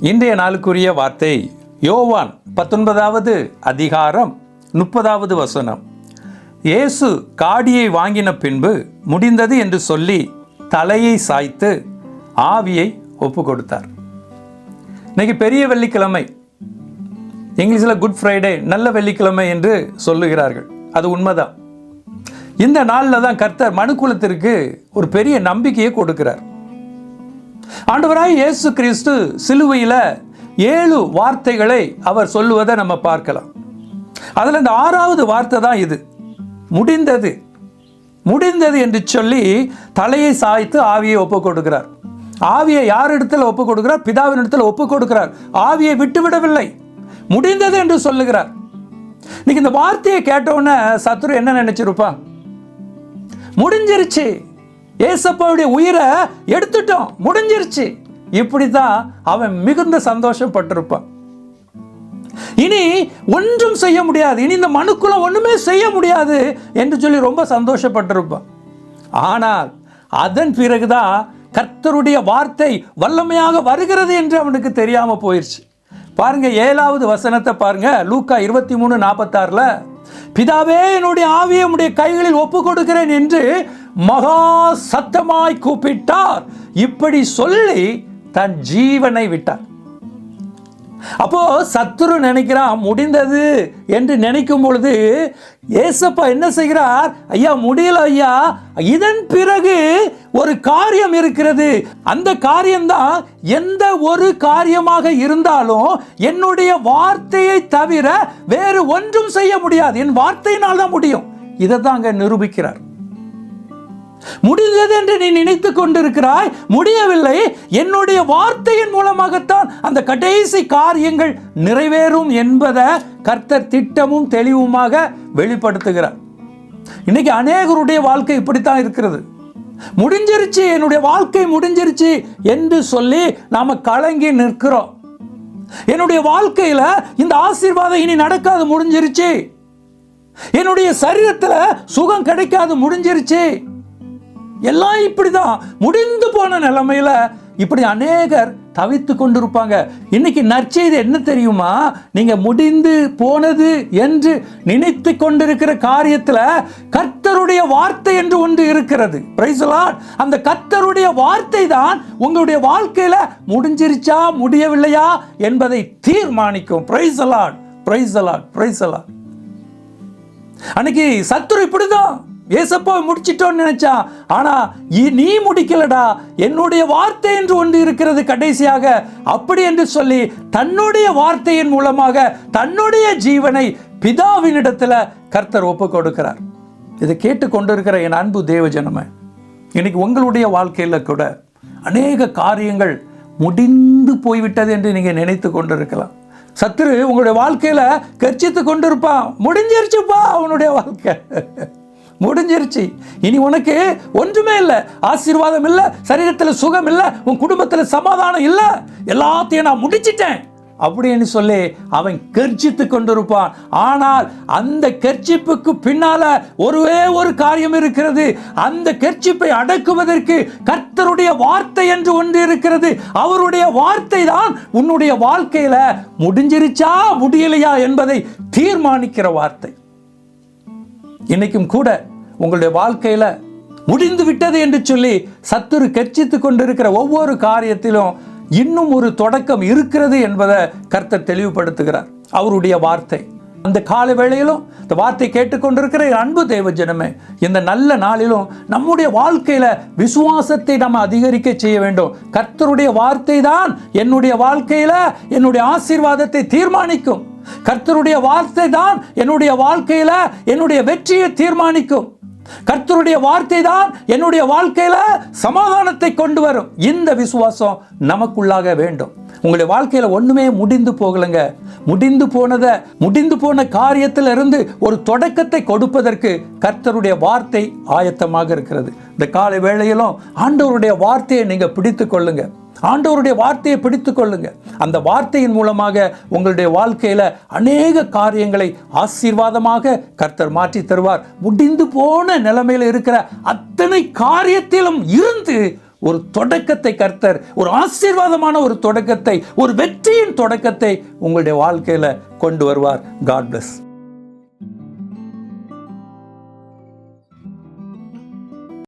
இன்றைய நாளுக்குரிய வார்த்தை யோவான் பத்தொன்பதாவது அதிகாரம் முப்பதாவது வசனம். இயேசு காடியை வாங்கின பின்பு முடிந்தது என்று சொல்லி தலையை சாய்த்து ஆவியை ஒப்பு கொடுத்தார் இன்னைக்கு பெரிய வெள்ளிக்கிழமை. இங்கிலீஷில் குட் ஃப்ரைடே நல்ல வெள்ளிக்கிழமை என்று சொல்லுகிறார்கள். அது உண்மைதான். இந்த நாளில் தான் கர்த்தர் மனுக்குலத்திற்கு ஒரு பெரிய நம்பிக்கையை கொடுக்கிறார். ஆண்டவராய் இயேசு கிறிஸ்து சிலுவையில் ஏழு வார்த்தைகளை அவர் சொல்லுவதை நம்ம பார்க்கலாம். அதில் இந்த ஆறாவது வார்த்தை தான் இது. முடிந்தது. முடிந்தது என்று சொல்லி தலையை சாய்த்து ஆவியை ஒப்புக் கொடுக்கிறார். ஆவியை யார் இடத்துல ஒப்பு கொடுக்கிறார்? பிதாவின் இடத்துல ஒப்பு கொடுக்கிறார். ஆவியை விட்டுவிடவில்லை முடிந்தது என்று சொல்லுகிறார். இன்னைக்கு இந்த வார்த்தையை கேட்டவுடனே சத்ரு என்ன நினைச்சிருப்பா முடிஞ்சிருச்சு. ஏசப்பாவுடைய உயிரை எடுத்துட்டோம் முடிஞ்சிருச்சு. இப்படி தான் அவன் மிகுந்த சந்தோஷப்பட்டிருப்பான். இனி ஒன்றும் செய்ய முடியாது. இனி இந்த மனுக்குள்ள ஒன்றுமே செய்ய முடியாது என்று சொல்லி ரொம்ப சந்தோஷப்பட்டிருப்பான். ஆனால் அதன் பிறகுதான் கர்த்தருடைய வார்த்தை வல்லமையாக வருகிறது என்று அவனுக்கு தெரியாம போயிடுச்சு பாருங்க ஏழாவது வசனத்தை பாருங்க. லூக்கா இருபத்தி மூணு நாற்பத்தாறுல பிதாவே என்னுடைய ஆவியை உடைய கைகளில் ஒப்பு கொடுக்கிறேன் என்று மகா சத்தமாய் கூப்பிட்டார். இப்படி சொல்லி தன் ஜீவனை விட்டார். அப்போ சத்துரு நினைக்கிறான் முடிந்தது என்று நினைக்கும் பொழுது ஏசப்பா என்ன செய்கிறார்? ஐயா முடியல ஐயா. இதன் பிறகு ஒரு காரியம் இருக்கிறது. அந்த காரியம்தான் எந்த ஒரு காரியமாக இருந்தாலும் என்னுடைய வார்த்தையை தவிர வேறு ஒன்றும் செய்ய முடியாது. என் வார்த்தையினால் தான் முடியும். இதை தான் அங்கே நிரூபிக்கிறார். முடிந்தது என்று நீ நினைத்துக் கொண்டிருக்கிறாய். முடியவில்லை. என்னுடைய வார்த்தையின் மூலமாகத்தான் அந்த கடைசி காரியங்கள் நிறைவேறும் என்பதை கர்த்தர் திட்டமும் தெளிவுமாக வெளிப்படுத்துகிறார். இன்னைக்கு அநேகருடைய வாழ்க்கை இப்படித்தான் இருக்கிறது. முடிஞ்சிருச்சு என்னுடைய வாழ்க்கை முடிஞ்சிருச்சு என்று சொல்லி நாம கலங்கி நிற்கிறோம். என்னுடைய வாழ்க்கையில இந்த ஆசீர்வாதம் இனி நடக்காது முடிஞ்சிருச்சு. என்னுடைய சரீரத்தில் சுகம் கிடைக்காது முடிஞ்சிருச்சு. எல்லாம் இப்படிதான். முடிந்து போன நிலைமையில இப்படி அநேகர் தவித்து கொண்டிருப்பாங்க. இன்னைக்கு நற்செய்தி என்ன தெரியுமா? நீங்க முடிந்து போனது என்று நினைத்து கொண்டிருக்கிற காரியத்துல கர்த்தருடைய வார்த்தை என்று ஒன்று இருக்கிறது. Praise அந்த கர்த்தருடைய வார்த்தை தான் உங்களுடைய வாழ்க்கையில முடிஞ்சிருச்சா முடியவில்லையா என்பதை தீர்மானிக்கும். பிரைசலாட் அலாட் பிரைசலாட் அலாட் அலாட் அன்னைக்கு சத்துரு இப்படிதான். ஏசப்பா முடிச்சிட்டோன்னு நினைச்சான் ஆனா நீ முடிக்கலடா. என்னுடைய வார்த்தை என்று ஒன்று இருக்கிறது கடைசியாக. அப்படி என்று சொல்லி தன்னுடைய வார்த்தையின் மூலமாக தன்னுடைய ஜீவனை பிதாவினிடத்துல கர்த்தர் ஒப்பு கொடுக்கிறார். இதை கேட்டு கொண்டிருக்கிற என் அன்பு தேவஜனமே இன்னைக்கு உங்களுடைய வாழ்க்கையில கூட அநேக காரியங்கள் முடிந்து போய்விட்டது என்று நீங்க நினைத்து கொண்டிருக்கலாம். சத்துரு உங்களுடைய வாழ்க்கையில கர்ச்சித்து கொண்டிருப்பான். முடிஞ்சிருச்சுப்பா அவனுடைய வாழ்க்கை. முடிஞ்சிருச்சு. இனி உனக்கு ஒன்றுமே இல்லை. ஆசீர்வாதம் இல்லை சரீரத்தில் சுகம் இல்லை உன் குடும்பத்தில் சமாதானம் இல்லை. எல்லாத்தையும் நான் முடிச்சிட்டேன். அப்படின்னு சொல்லி அவன் கர்ச்சித்து கொண்டிருப்பான். ஆனால் அந்த கர்ச்சிப்புக்கு பின்னால ஒருவே ஒரு காரியம் இருக்கிறது. அந்த கர்ச்சிப்பை அடக்குவதற்கு கர்த்தருடைய வார்த்தை என்று ஒன்று இருக்கிறது. அவருடைய வார்த்தை தான் உன்னுடைய வாழ்க்கையில முடிஞ்சிருச்சா முடியலையா என்பதை தீர்மானிக்கிற வார்த்தை. இன்னைக்கும் கூட உங்களுடைய வாழ்க்கையில் முடிந்து விட்டது என்று சொல்லி சத்துரு கர்ச்சித்து கொண்டிருக்கிற ஒவ்வொரு காரியத்திலும் இன்னும் ஒரு தொடக்கம் இருக்கிறது என்பதை கர்த்தர் தெளிவுபடுத்துகிறார். அவருடைய வார்த்தை. அந்த கால வேளையிலும் இந்த வார்த்தை கேட்டுக்கொண்டிருக்கிற அன்பு தேவ ஜனமே இந்த நல்ல நாளிலும் நம்முடைய வாழ்க்கையில விசுவாசத்தை நம்ம அதிகரிக்க செய்ய வேண்டும். கர்த்தருடைய வார்த்தை தான் என்னுடைய வாழ்க்கையில என்னுடைய ஆசீர்வாதத்தை தீர்மானிக்கும். கர்த்தருடைய வார்த்தை தான் என்னுடைய வாழ்க்கையில என்னுடைய வெற்றியை தீர்மானிக்கும். கர்த்தருடைய வார்த்தை தான் என்னுடைய வாழ்க்கையில சமாதானத்தை கொண்டு வரும். இந்த விசுவாசம் நமக்குள்ளாக வேண்டும். உங்களுடைய வாழ்க்கையில ஒண்ணுமே முடிந்து போகலைங்க. முடிந்து போனதை முடிந்து போன காரியத்தில் இருந்து ஒரு தொடக்கத்தை கொடுப்பதற்கு கர்த்தருடைய வார்த்தை ஆயத்தமாக இருக்கிறது. இந்த காலை வேளையிலும் ஆண்டவருடைய வார்த்தையை நீங்க பிடித்து கொள்ளுங்க. ஆண்டவருடைய வார்த்தையை பிடித்து கொள்ளுங்க. அந்த வார்த்தையின் மூலமாக உங்களுடைய வாழ்க்கையில அநேக காரியங்களை ஆசீர்வாதமாக கர்த்தர் மாற்றி தருவார். முடிந்து போன நிலைமையில் இருக்கிற அத்தனை காரியத்திலும் இருந்து ஒரு தொடக்கத்தை கர்த்தர் ஒரு ஆசீர்வாதமான ஒரு தொடக்கத்தை ஒரு வெற்றியின் தொடக்கத்தை உங்களுடைய வாழ்க்கையில கொண்டு வருவார். God plus